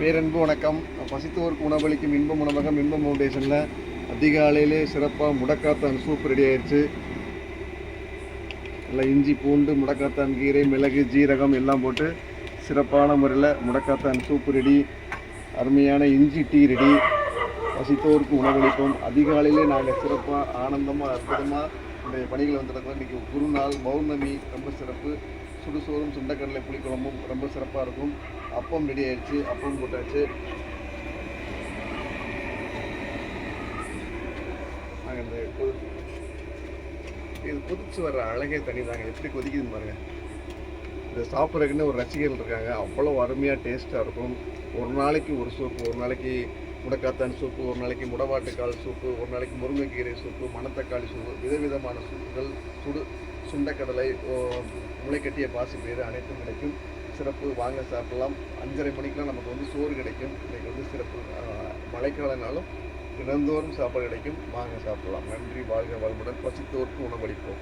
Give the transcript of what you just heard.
பேரன்பு வணக்கம். பசித்தோருக்கு உணவளிக்கும் இன்பம் உணவகம் இன்பம் ஃபவுண்டேஷனில் அதிகாலையிலே சிறப்பாக முடக்காத்தான் சூப் ரெடி ஆயிடுச்சு நல்லா இஞ்சி பூண்டு முடக்காத்தான் கீரை மிளகு ஜீரகம் எல்லாம் போட்டு சிறப்பான முறையில் முடக்காத்தான் சூப் ரெடி அருமையான இஞ்சி டீ ரெடி பசித்தோருக்கு உணவளிப்போம். அதிகாலையிலே நாங்கள் சிறப்பாக ஆனந்தமாக அற்புதமாக இந்த பணிகளை வந்துருக்கோம் இன்றைக்கி குருநாள் பௌர்ணமி ரொம்ப சிறப்பு. சுடுசோறும் சுண்டக்கடலை புளிக்குழம்பும் ரொம்ப சிறப்பாக இருக்கும். அப்பம் ரெடி ஆயிடுச்சு அப்பம் போட்டாச்சு. நாங்கள் இந்த இது கொதிச்சு வர்ற அழகே தனி தாங்க எப்படி கொதிக்குதுன்னு பாருங்க. இதை சாப்பிட்றதுக்குன்னு ஒரு ரசிகர்கள் இருக்காங்க. அவ்வளோ அருமையாக டேஸ்ட்டாக இருக்கும். ஒரு நாளைக்கு ஒரு சூப்பு ஒரு நாளைக்கு முடக்காத்தான் சூப்பு ஒரு நாளைக்கு முடவாட்டுக்கால் சூப்பு ஒரு நாளைக்கு முருங்கைக்கீரை சூப்பு மணத்தக்காளி சூப்பு விதவிதமான சூப்புகள் சுடு சுண்டக்கடலை ஓ- முளைக்கட்டிய பாசிப்பயிறு அனைத்தும் கிடைக்கும். சிறப்பு வாங்க சாப்பிடலாம். அஞ்சரை மணிக்கெலாம் நமக்கு வந்து சோறு கிடைக்கும். இன்றைக்கி வந்து சிறப்பு மழைக்காலனாலும் தினந்தோறும் சாப்பாடு கிடைக்கும். வாங்க சாப்பிடலாம். நன்றி வாழ்க வளமுடன். பசித்தோருக்கு உணவளிப்போம்.